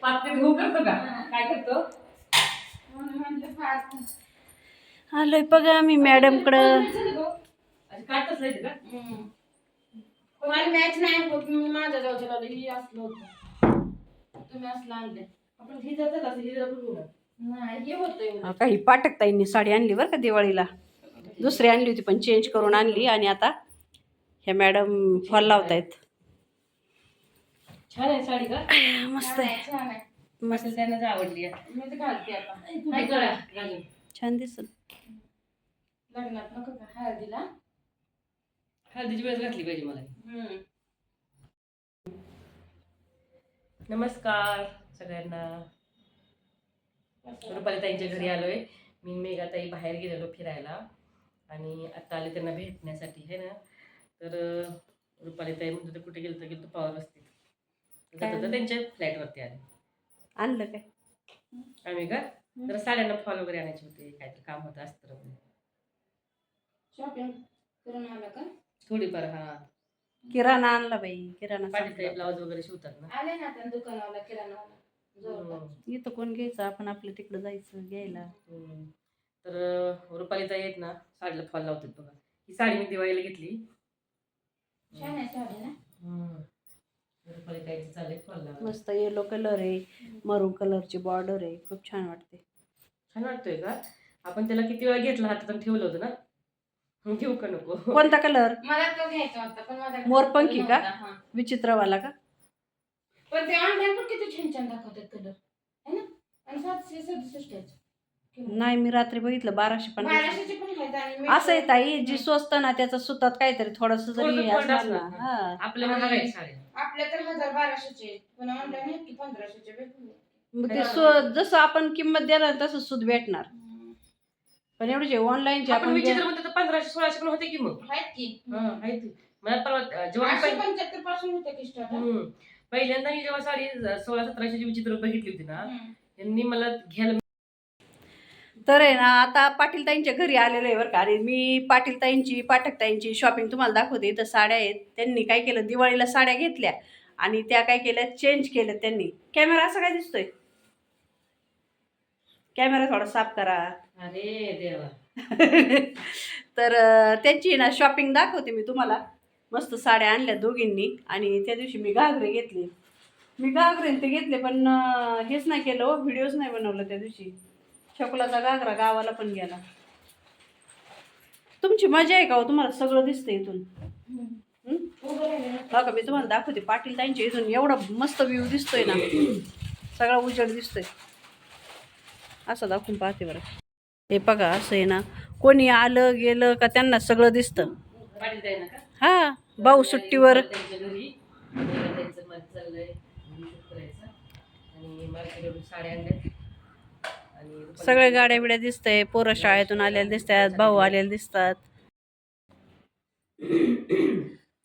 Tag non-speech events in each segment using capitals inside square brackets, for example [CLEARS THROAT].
पातळी घेऊ करतो का? काय करतो? आलोय बघा मी मॅडमकडं. काटच नाही का? मला मॅच नाही होत मी माझ्या जाऊ लावलं ही असलं होतं. तुम्ही असलं आणले आपण ही जातात असं ही जातात बघू ना. नाही हे होतं हा, काही पाटकताईंनी साडी आणली बरं का दिवाळीला. दुसरी आणली होती पण चेंज करून आणली आणि आता ह्या मॅडम फॉल लावतायत. छान आहे साडी का? [CLEARS THROAT] मस्त आहे. छान आहे. मस्त. आवडली आहे. मी तर घालते आता. काय करा घालून. छान दिसत लग्नात नको का? हळदीला? हळदीची वेळेस घातली पाहिजे मला. हम्म. नमस्कार सगळ्यांना. रुपाली ताईंच्या घरी आलोय. मी मेघाताई बाहेर गेलेलो फिरायला. आणि आता आले त्यांना भेटण्यासाठी आहे ना? तर रुपाली ताई म्हणतो कुठे गेलं तर गेलं पॉवर असते काय? तर त्यांच्या फ्लॅटवरती आले आणलं काय? आम्ही का? तर साड्यांना फॉल वगैरे आणायचे होते काहीतरी काम होतं वगैरे. शॉपिंग करून आला का? थोडीफार हा. किराणा आणला बाई किराणा पाटील संपला. ब्लाऊज वगैरे शिवतात ना. आले ना त्या दुकानावाला किराणावाला. जवळपास. हम्म. इथं कोण घ्यायचं? आपण आपलं तिकडं जायचं घ्यायला. हम्म. तर रुपाली ताई आहेत ना साडीला फॉल लावतात बघा. ही साडी मी दिवाळीला घेतली. छान आहे साडी ना? मस्त येलो कलर आहे मरून कलरची बॉर्डर आहे खूप छान वाटते. छान वाटतोय का? आपण त्याला किती वेळा घेतला हातात ठेवलं होतं ना? मग घेऊ का नको? कोणता कलर मला तो घ्यायचा होता पण माझ्या मोरपंखी का? नव्हता, हा. विचित्रवाला का? पण ते ऑनलाईन पण किती छान छान दाखवतात कलर है ना? आणि सातशे सदुसष्ट. नाही मी रात्री बघितलं बाराशे पन्नास. बाराशेचे आणि असं आहे ताई जी स्वस्त ना त्याचं सुतात काहीतरी थोडस जरी थोडं थोडं. ना हा. आपल्या महाग आहे साड्या आपल्या तर हजार बाराशेचे ऑनलाईन आहेत की पंधराशेचे भेटून. मग ते जसं आपण किंमत देणार तसं सूद भेटणार. पण एवढे जे ऑनलाईनचे आपण आपण विचित्र म्हणतो तर पंधराशे सोळाशे पण होते की मग? आहेत की. हा, आहेत. मला परवा अं, जेव्हा मी आठशे पहि- पंच्याहत्तरपासून होते की स्टार्ट हम्म. पहिल्यांदा मी जेव्हा साडी सोळा सतराशेची विचित्र बघितली होती ना त्यांनी मला घ्यायला तर आहे ना आता पाटील ताईंच्या घरी आलेलो आहे बरं का. आणि मी पाटील ताईंची पाठक ताईंची शॉपिंग तुम्हाला दाखवते. इथं साड्या आहेत. त्यांनी काय केलं? दिवाळीला साड्या घेतल्या आणि त्या काय केल्या? चेंज केल्या त्यांनी. कॅमेरा असा काय दिसतोय? कॅमेरा थोडा साफ करा. अरे देवा. [LAUGHS] तर त्यांची ना शॉपिंग दाखवते मी तुम्हाला. मस्त साड्या आणल्या दोघींनी आणि त्या दिवशी मी घागरे घेतले. मी घागरे ते घेतले पण हेच नाही केलं हो. व्हिडिओज नाही बनवलं त्या दिवशी. शकुलाचा घागरा गावाला पण गेला. तुमची मजा आहे का हो? तुम्हाला सगळं दिसतं इथून. बघा हो मी तुम्हाला दाखवते. पाटील ताईंच्या इथून एवढा मस्त व्ह्यू दिसतोय ना. सगळा उजड दिसतोय. असं दाखवून पाहते बरं. हे बघा असं आहे ना. कोणी आलं गेलं का त्यांना सगळं दिसतं. हा भाऊ सुट्टीवर. साड्या सगळे गाड्या बिड्या दिसतंय पोरं शाळेतून आलेले दिसतात भाऊ आलेले दिसतात.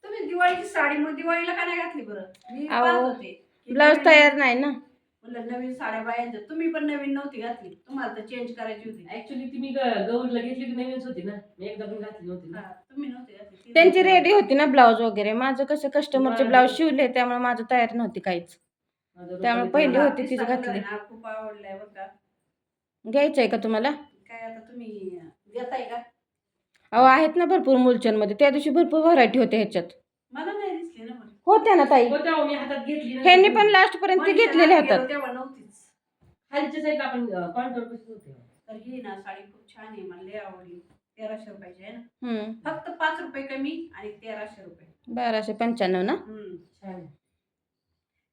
तुम्ही दिवाळीची साडी मग दिवाळीला का नाही घातली बरं? मी अहो, पाहत होते की ब्लाऊज नवीन- तयार नाही ना. म्हणलं नवीन साड्या बायांच्या. तुम्ही पण नवीन नव्हती घातली. तुम्हाला तर चेंज करायची होती. ऍक्च्युली ती मी ग- गौरीला घेतली ती नवीनच होती ना. मी एकदा पण घातली नव्हती ना. हा, तुम्ही नव्हती घातली. ती त्यांची नव्हती. रेडी होती ना ब्लाऊज वगैरे. माझं कसं कस्टमरचे बरं. ब्लाऊज शिवले त्यामुळे माझं तयार नव्हती काहीच. माझं त्यामुळे रुपाली पहिली होती तीच घातली. खूप आवडलाय बरं का. घ्यायचंय का तुम्हाला? काय आता तुम्ही देताय का? अहो आहेत ना भरपूर मुलचंदमध्ये. त्या दिवशी भरपूर व्हरायटी होते ह्याच्यात. मला नाही दिसली ना पण होत्या ना ताई. हो, तेव्हा मी हातात घेतली ना. ह्यांनी पण लास्ट पर्यंत ती गेलो होतात. तेव्हा नव्हतीच. खालच्या साईडला आपण काउंटर कशी होते. तर ही ना साडी खूप छान आहे मला लय आवडली. तेराशे रुपयाची आहे ना. हम्म. फक्त पाच रुपये कमी आणि तेराशे रुपये. बाराशे पंच्याण्णव ना? हम्म. छान आहे.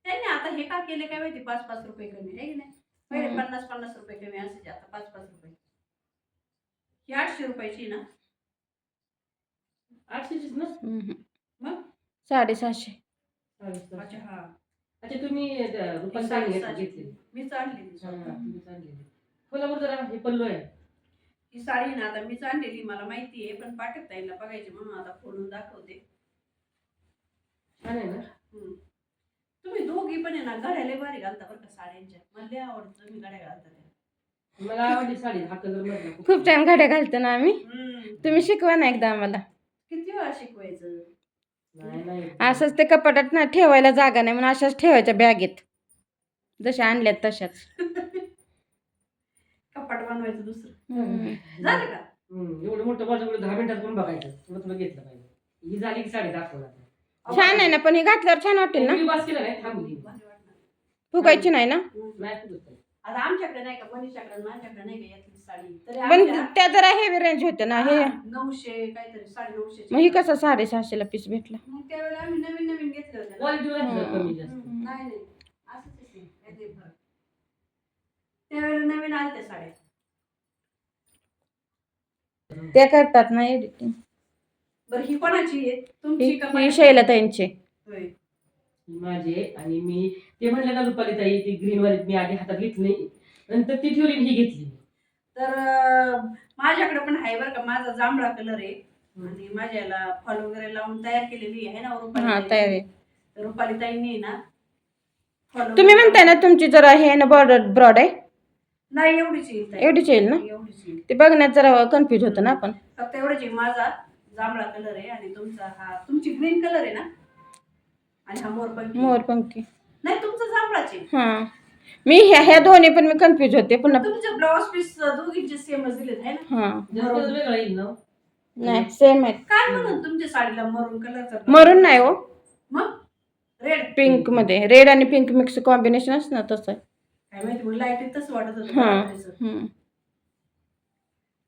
त्यांनी आता हे का केले काय माहिती? पाच पाच रुपये कमी आहे की नाही? पहिले. पन्नास पन्नास रुपये कमी असायचे आता पाच पाच रुपये ही आठशे रुपयाची ना आठशेचीच ना. मग? साडेसहाशे अच्छा हा अच्छा तुम्ही त्या रुपाली. घेतली हा, स्वतः. तुम्हीच आणलेली. कोल्हापूर जरा हे पल्लू आहे ही साडी ना आता मीच आणलेली मला माहिती आहे पण पाठवता येईल बघायची म्हणून आता फोडून दाखवते छान आहे ना हम्म. तुम्ही दोघी पण आहे ना घड्याला भारी घालता बरं का साड्यांच्या. मला लय आवडतं तुम्ही घड्या घालता त्या. मला आवडली साडी हा कलर मधला खूप टाइम घड्या घालतो ना आम्ही. हम्म. तुम्ही शिकवा ना एकदा आम्हाला. किती वेळा शिकवायचं? नाही नाही. असंच ते कपाटात ना ठेवायला जागा नाही म्हणून अशाच ठेवायच्या बॅगेत. जशा आणल्यात तशाच. [LAUGHS] कपाट बनवायचं दुसरं. झालं का? हम्म, एवढं मोठं माझ्याकडे दहा मिनिटात करून बघायचं. थोडं थोडं घेतलं पाहिजे. ही झाली की साडी दाखवणार. छान आहे ना पण हे घातल्यावर छान वाटेल ना. केलं नाही ना? नाही फुगत नाही. आता आमच्याकडे नाही का मनीषाकडे माझ्याकडे नाही का यातली साडी? तरी पण आमच्या- त्या जरा हेवी रेंज होते ना हे हा, नऊशे काहीतरी साडे नऊशे मग ही कसं साडेसहाशेला पीस भेटला? मग त्यावेळेला आम्ही नवीन नवीन घेतले होते ना. क्वालिटी घातलं कमी जास्त. नाही नाही. असंच आहे same, काहीतरी फरक. त्यावेळेला नवीन आल्या त्या साड्या. त्या करतात ना एडिटिंग बरं ही कोणाची आहे? तुमची का ही माझी? शैलताईंची. होय. ही माझी आहे आणि मी ते म्हणलं ना रुपाली ताई ती ग्रीन वाली मी आधी हातात घेतली नंतर ती ठेवली आणि ही घेतली. तर अं, माझ्याकडे पण आहे बरं का माझा जांभळा कलर आहे. आणि माझ्या याला फॉल वगैरे लावून तयार केलेली आहे ना रुपाली हा ताई. तयार आहे. तर रुपाली ताईंनी ना तुम्ही म्हणताय ना तुमची जरा हे ना बॉर्डर ब्रॉड आहे. नाही एवढीच येईल ताई. एवढीच येईल ना? एवढीच येईल. ते बघण्यात जरा कन्फ्युज होतं ना आपण. फक्त एवढंच आहे माझा जांभळा कलर आहे आणि तुमचा हा तुमची ग्रीन कलर आहे ना? आणि हा मोरपंखी. मोरपंखी. नाही तुमचा जांभळाच. हा. मी ह्या ह्या दोन्ही पण मी कन्फ्युज होते पुन्हा तुमचे ब्लाऊज पीस दोघींचे सेमच दिलेत आहे ना? हा. जास्त वेगळा येईल ना? नाही सेम आहे काय म्हणून तुमच्या साडीला मरून कलरचा मरून नाही हो. मग? रेड पिंकमध्ये. रेड आणि पिंक मिक्स कॉम्बिनेशन असतं ना तसं. काय माहिती लाइट तसं वाटत होतं हा करायचं. हम्म. छान आहे ना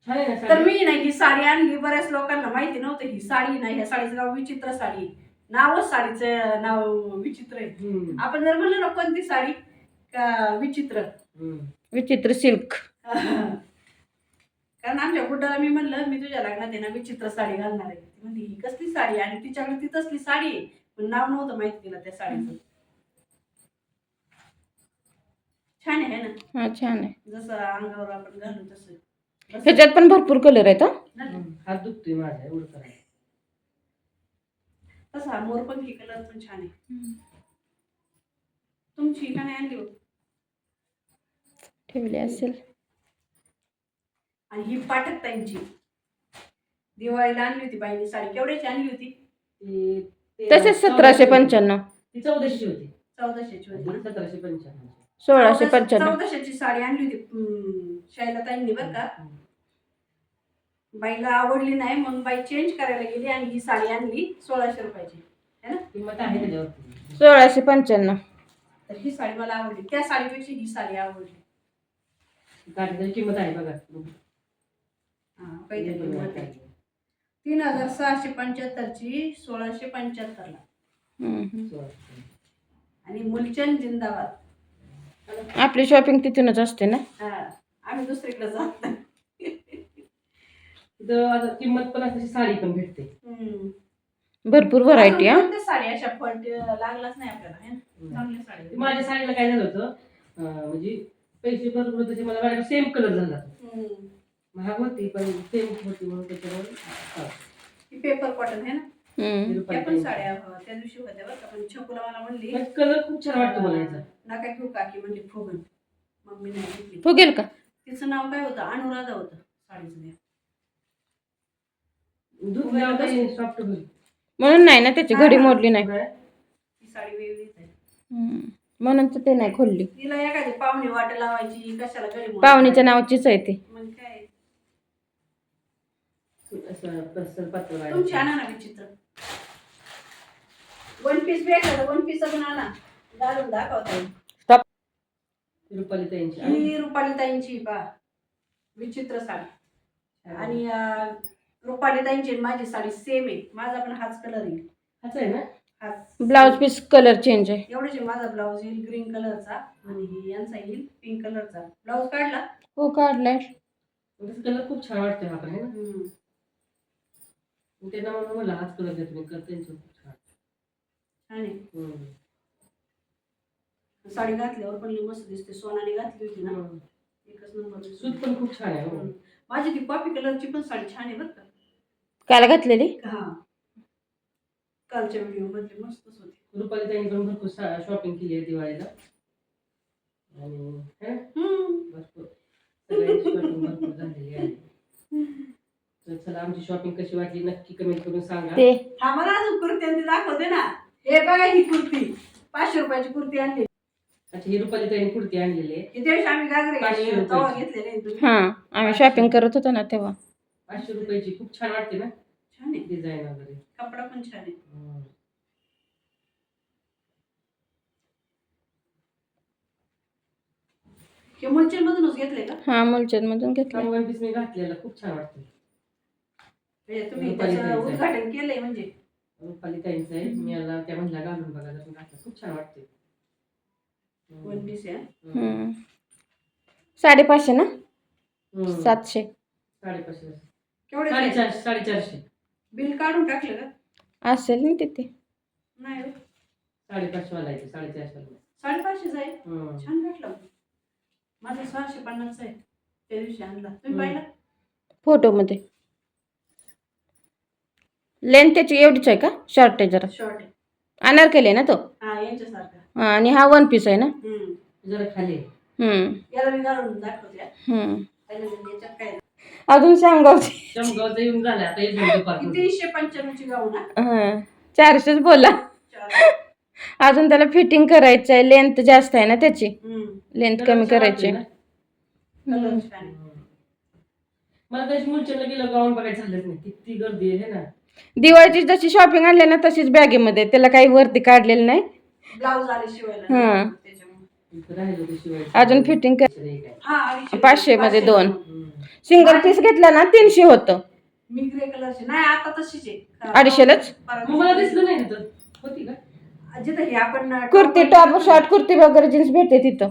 तर मी ना ही साडी आणली. बऱ्याच लोकांना माहिती नव्हतं ही साडी नाही ह्या साडीचं नाव विचित्र साडी. आहे. नावच साडीचं नाव विचित्र आहे. आपण जर म्हणलं ना कोणती साडी? का विचित्र. विचित्र सिल्क. [LAUGHS] कारण आमच्या गुड्डाला मी म्हणलं मी तुझ्या लग्नात आहे ना विचित्र साडी घालणार आहे. ती म्हणली ही कसली साडी आहे? आणि तिच्याकडे ती तसली साडी आहे. पण नाव नव्हतं माहिती तिला त्या साडीचं. छान आहे ना? हा छान आहे. जसं अंगावर आपण घालू तसं. ह्याच्यात पण भरपूर कलर आहेत हा. हात दुखतोय माझा एवढं करायचं तसा हा मोरपंखी कलर पण छान आहे. तुमची का नाही आणली हो? ठेवली असेल. आणि ही पाठक ताईंची. दिवाळीला आणली होती बाईने साडी. केवढ्याची आणली होती? ते- ते- तसेच सतराशे पंच्याण्णव. ती चौदाशेची होती. चौदाशेची होती. ना? सतराशे पंच्याण्णव सोळाशे पंच्याण्णव. चौदाशेची साडी आणली होती हम्म, शैला ताईंनी बरं का? बाईला आवडली नाही मग बाई चेंज करायला गेली आणि ही साडी आणली सोळाशे रुपयाची. है ना? किंमत आहे त्याच्यावरती. सोळाशे पंच्याण्णव. तर ही साडी मला आवडली. त्या साडीपेक्षा ही साडी आवडली. किंमत आहे बघा. हा काहीतरी किंमत आहे. तीन हजार सहाशे पंच्याहत्तरची सोळाशे पंच्याहत्तरला. हम्म, हम्म. सोळाशे. आणि मुलचंद जिंदाबाद. आपली शॉपिंग तिथूनच असते ना? हा. आम्ही दुसरीकडे जात नाही. किंमत पण असते साडी पण भेटते. हम्म. भरपूर व्हरायटी हा साडी अशा फट लागलाच नाही आपल्याला है माझ्या साडीला काय झालं होतं म्हणजे पैसे भरपूर होते मला माझ्या सेम कलर झाला हम्म. महाग होती पण सेम होती म्हणून त्याच्यामुळे हा. ही पेपर कॉटन आहे ना? त्या पण साड्या त्या दिवशी होत्या बरं का पण छकुला मला म्हणली कलर खूप छान वाटतो मला याचा. नका घेऊ काकी म्हणली फुगन मग मी नाही घेतली. फुगेल का? तिचं नाव काय होतं? अनुराधा होतं. साडीचं सॉफ्ट म्हणून नाही ना त्याची घडी मोडली नाही. ती साडी वेगळीच आहे. हम्म. म्हणून तर ते नाही खोलली. तिला एखादी पाहुणी वाट लावायची कशाला पाहुणीच्या नावाचीच आहे ती. मग काय तुमची. आणा ना विचित्र. वन पीस भेटला वन पीस पण आणा. घालून दाखवता येईल रुपाली ताईंची आणि ही रुपाली ताईंची पा विचित्र साडी. आणि अं, रुपाली ताईंची आणि माझी साडी सेम आहे. माझा पण हाच कलर येईल हाच आहे ना? हाच ब्लाऊज पीस कलर चेंज आहे. एवढेच आहे. माझा ब्लाऊज येईल ग्रीन कलरचा आणि ही यांचा येईल पिंक कलरचा ब्लाऊज काढला? हो काढलाय. कलर खूप छान वाटतोय हा पण आहे ना? हम्म. मग त्यांना म्हणून मला हाच कलर देतो मी करते खूप छान छान आहे. हम्म. साडी घातल्यावर पण लई मस्त दिसते सोनाने घातली होती ना. एकच नंबर. सूत पण खूप छान आहे हो. माझी ती कॉफी कलरची पण साडी छान आहे बरं का. काल घातलेली? हा. कालच्या व्हिडिओ मधली मस्तच होती. रुपाली ताईंनी पण भरपूर शॉपिंग केली आहे दिवाळीला. आणि है ना? हम्म. भरपूर. सगळ्यांची भरपूर झालेली आहे. तर चला आमची शॉपिंग कशी वाटली नक्की कमेंट करून सांगा. ते. हा मला अजून कुर्ती आणि ती दाखवते ना. हे बघा ही कुर्ती. पाचशे रुपयाची कुर्ती आणली. अच्छा ही रुपाली ताईने कुर्ती आणलेली आहे. आम्ही गाजरे पाचशे घेतले, रुपयाची. तेव्हा घेतलेले आहे तुम्ही. हा आम्ही शॉपिंग करत होतो ना तेव्हा. पाचशे रुपयाची खूप छान वाटते ना? छान आहे. डिझाईन वगैरे. कपडा पण छान आहे. हम्म. हे मुलचंद मधूनच घेतले का? हा मुलचंद मधून घेतलं वन पीस मी घातलेला खूप छान वाटते. तुम्ही रुपाली त्याचं ताईचं आहे. उद्घाटन केलंय म्हणजे. रुपाली ताईंचं आहे. मी याला त्या घालून बघा जर घातलं. खूप छान वाटते. वन पीस आहे. हम्म. साडेपाचशे ना? हम्म. सातशे. साडेपाचशे. केवढे साडेचारशे साडेचारशे. बिल काढून टाकलं का? असेल ना तिथे. नाही हो. साडेपाचशे वाला आहे ते, साडेचारशे वाला. साडेपाचशेच आहे? हम्म. छान भेटलं. माझा सहाशे पन्नास आहे. त्या दिवशी आणला. तुम्ही हम्म. पाहिला? फोटोमध्ये. लेंथ त्याची एवढीच आहे का? शॉर्ट आहे जरा. शॉर्ट आहे. अनारकली आहे ना तो? हा यांच्यासारखा. आणि हा वन पीस आहे ना हम्म. जरा खाली आहे. हम्म, याला मी घालून दाखवते हा. हम्म. त्याला याच्यात काय नाही. अजून शामगावची येऊन झालं आता तीनशे पंच्याण्णवची हा, चारशेच बोला चार. अजून त्याला फिटिंग करायचं आहे लेंथ जास्त आहे ना त्याची हम्म. लेंथ कमी करायची आहे. कलर हम्म. छान आहे. मला त्याची मुलचंद गेलं गाऊन बघायचं झालंच नाही किती गर्दी आहे ना दिवाळीची जशी शॉपिंग आणली ना तशीच बॅगेमध्ये त्याला काही वरती काढलेलं नाही ब्लाऊज आले शिवायला हा. त्याच्यामुळे. अजून फिटिंग. हा अडीचशे पाचशे मध्ये दोन. सिंगल पीस घेतला ना तीनशे होतं मी ग्रे कलरचे नाही आता तशीच आहे अडीचशेलाच? परत- मग मला दिसलं नाही तिथं होती का जिथं हे आपण कुर्ती टॉप शॉर्ट कुर्ती वगैरे जीन्स भेटते तिथं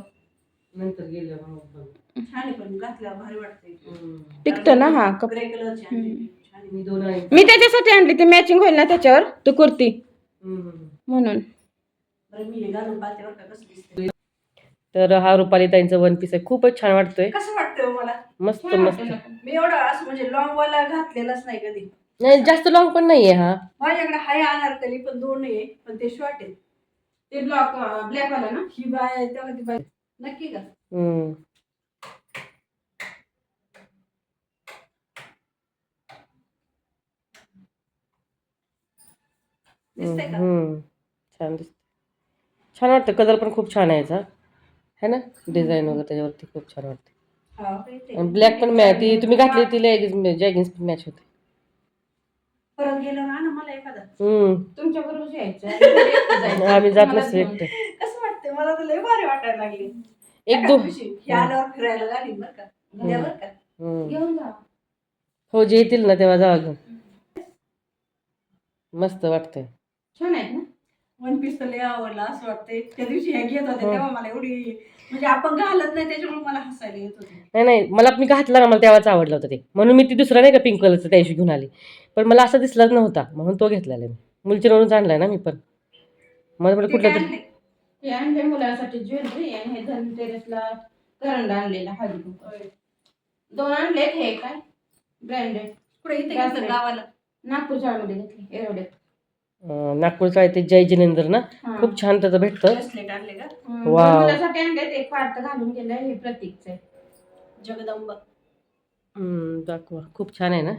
नंतर गेलं मग बघ. छान आहे पण घातल्यावर भारी वाटते हम्म. टिकतं ना हा कप ग्रे कलरची आणली मी. छान आहे. मी दोन आहे मी त्याच्यासाठी आणली ती मॅचिंग होईल ना त्याच्यावर ती कुर्ती हम्म. म्हणून तर हा रुपाली ताईंचा वन पीस आहे. खूपच छान वाटतोय. कसं वाटतंय हो मला? मस्त मस्त. मी एवढं असं म्हणजे लॉंग वाला घातलेलाच नाही कधी. नाही जास्त लॉंग पण नाहीये हा. माझ्याकडे हाय अनारकली पण दोन आहे पण ते शॉर्ट आहे ते ब्लॉक ब्लॅक वाला ना? ही बाय तेव्हा ती बाय. नक्की का? हम्म. दिसतंय का? हम्म. छान दिसत छान वाटतं. कलर पण खूप छान आहे याचा. है ना? डिझाईन वगैरे त्याच्यावरती खूप छान वाटते. ब्लॅक पण मॅच ती तुम्ही घातली ती जॅगिन्स पण मॅच होते. परत गेलो ना ना मला एखादा. हम्म. तुमच्या बरोबर यायचं. [LAUGHS] आम्ही जात नसतो एकटे. कसं मला तर लय भारी वाटायला लागली. एक दोन हे आल्यावर फिरायला लागली बरं का. उद्या बरं का. हम्म. घेऊन जा. हो जे येतील ना तेव्हा जावा घेऊन. मस्त वाटतंय. छान आहेत ना? वन पीस तर लय आवडला असं वाटतंय. त्या दिवशी हे घेत होते तेव्हा मला एवढी म्हणजे आपण घालत नाही त्याच्यामुळे मला हसायला येत होते. नाही नाही मला मी घातला ना मला तेव्हाच आवडलं होतं ते. म्हणून मी ती दुसरा नाही का पिंक कलरचा त्या दिवशी घेऊन आली. पण मला असं दिसलाच नव्हता म्हणून तो घेतलेला मी. मुलचीवरून आणलाय ना मी पण. मला म्हटलं ते कुठलं काय तरी? हे आणले मुलासाठी ज्वेलरी आणि हे धनतेरसला करंड आणलेला हळदी कुंकू. होय. दोन आणलेत हे काय? ब्रँडेड. कुठे इथे. घेतलं गावाला. नागपूर शाळेमध्ये घेतले एरोड्यात अं, नागपूरचं आहे ते जय जिनेंद्र ना? हा. खूप छान त्याचं भेटतं. ब्रेसलेट आणले का? वाव. मुलासाठी एक पार्ट घालून गेलाय हे प्रतीकचं आहे. जगदंब. हम्म, दाखवा. खूप छान आहे ना?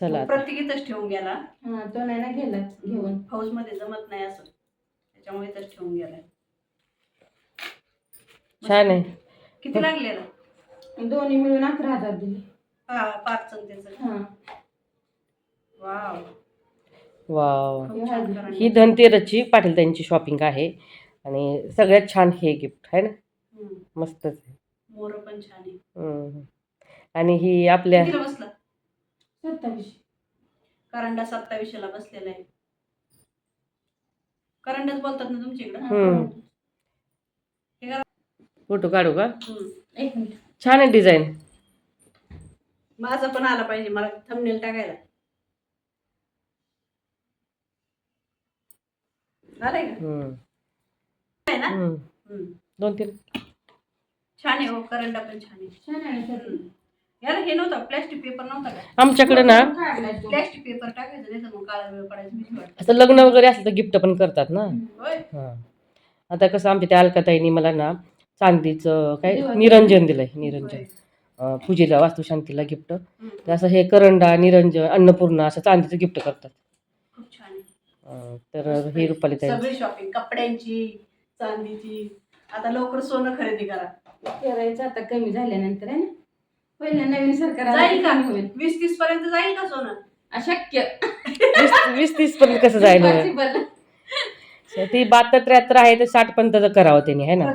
चला आता. प्रत्येकीतच ठेवून गेला. हा तो नाही ना गेला घेऊन. फौजमध्ये जमत नाही असं. त्याच्यामुळे इथंच ठेवून गेलाय. छान आहे. किती लागलेलं दोन्ही मिळून अकरा हजार दिले. हा पाच हा. वाव. वाव. ही धनतेरसची पाटील त्यांची शॉपिंग आहे. आणि सगळ्यात छान हे गिफ्ट आहे ना. मस्तच आहे. मोर पण छान आहे. हम्म. आणि ही आपल्या कितीला बसला? सत्तावीस. करंडा सत्तावीसशेला बसलेला आहे. करंडाच बोलतात ना तुमच्या इकडं हम्म. फोटो काढू का? हम्म. एक मिनिट. छान आहे डिझाईन माझा पण आला पाहिजे मला थंबनेल टाकायला. झालंय का? आहे ना? हम्म. दोन तीन. छान आहे हो करंडा पण छान आहे. छान आहे सर हम्म. याला हे नव्हतं प्लॅस्टिक पेपर नव्हता का? आमच्याकडे ना प्लॅस्टिक पेपर टाकायचं नाही तर मग काळा वेळ पडायचं भीती वाटते. असं लग्न वगैरे असलं तर गिफ्ट पण करतात ना. होय. हा. आता कसं आमच्या त्या अलकाताईनी मला ना चांदीचं काय. निरंजन दिलंय निरंजन. होय. अं, पूजेला वास्तुशांतीला गिफ्ट तर असं हे करंडा निरंजन अन्नपूर्णा असं चांदीचं गिफ्ट करतात. तर हे रुपाली ताई. सगळी शॉपिंग कपड्यांची चांदीची. आता लवकर सोनं खरेदी करा. करायचं आता कमी झाल्यानंतर आहे ना? नवीन सरकार आलं जाईल की होईल. वीस तीस पर्यंत जाईल का सोनं? अशक्य वीस तीस पर्यंत कसं जायला Possible. ती बहात्तर त्र्याहत्तर आहे तर साठ पर्यंत करावं त्यांनी है ना?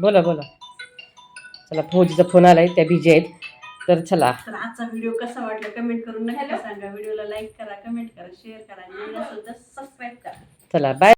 बोला बोला. चला फौजीचा फोन आलाय त्या बिजी आहेत. तर चला. तर आजचा व्हिडिओ कसा वाटला कमेंट करून नक्की? सांगा. व्हिडिओला लाईक करा कमेंट करा शेअर करा आणि सबस्क्राईब करा. चला बाय